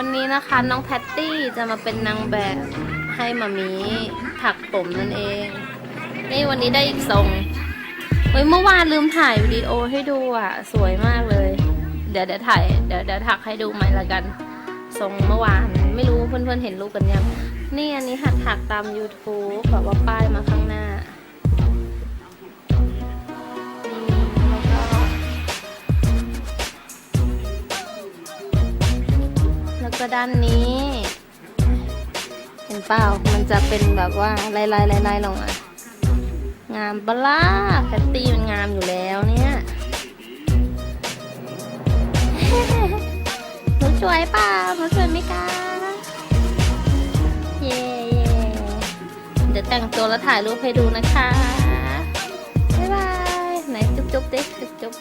วันนี้นะคะน้องแพตตี้จะมาเป็นนางแบบให้มามีถักผมนั่นเอง นี่วันนี้ได้อีกทรงเฮ้ยเมื่อวานลืมถ่ายวิดีโอให้ดูอะ สวยมากเลย เดี๋ยวเดี๋ยวถ่ายเดี๋ยวเดี๋ยวถักให้ดูใหม่ละกัน ทรงเมื่อวานไม่รู้เพื่อนๆเห็นรูปกันยัง นี่อันนี้หัดถักตาม YouTube แบบว่าป้ายมาข้าง แล้วก็ด้านนี้ เห็นเปล่า มันจะเป็นแบบว่าลายลายลายๆลงมางามปะล่ะแพตตี้มันงามอยู่แล้วเนี่ยหนูสวยเปล่าหนูสวยไหมคะเย่เย่เดี๋ยวแต่งตัวแล้วถ่ายรูปให้ดูนะคะ บ๊ายบาย ไหนจุ๊บจุ๊บดิจุ๊บจุ๊บ